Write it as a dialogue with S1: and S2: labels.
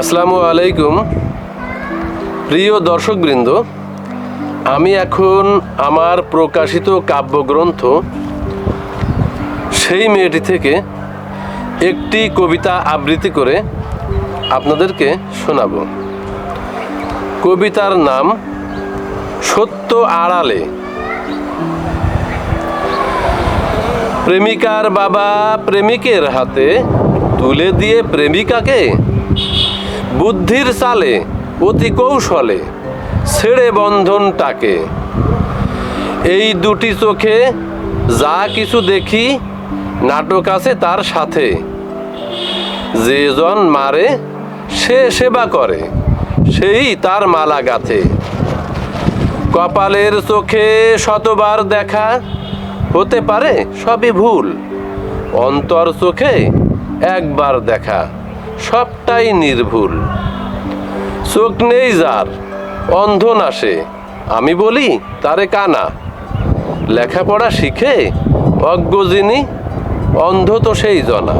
S1: আসসালামু আলাইকুম। প্রিয় দর্শকবৃন্দ, আমি এখন আমার প্রকাশিত কাব্যগ্রন্থ সেই মেয়েটি থেকে একটি কবিতা আবৃত্তি করে আপনাদেরকে শোনাব। কবিতার নাম সত্য আড়ালে। প্রেমিকার বাবা প্রেমিকের হাতে তুলে দিয়ে প্রেমিকাকে বুদ্ধির চালে, অতি কৌশলে ছেড়ে বন্ধনটাকে এই দুটি চোখে যা কিছু দেখি, নাটক আছে তার সাথে। যে জন মারে, সে সেবা করে, সেই তার মালা গাথে। কপালের চোখে শতবার দেখা, হতে পারে সবই ভুল, অন্তর চোখে একবার দেখা। সবটাই নির্ভুল। চোখ নেই যার, অন্ধ নাশে আমি বলি, তারে কানা। লেখাপড়া শিখে, অজ্ঞ যিনি, অন্ধ তো সেই জনা।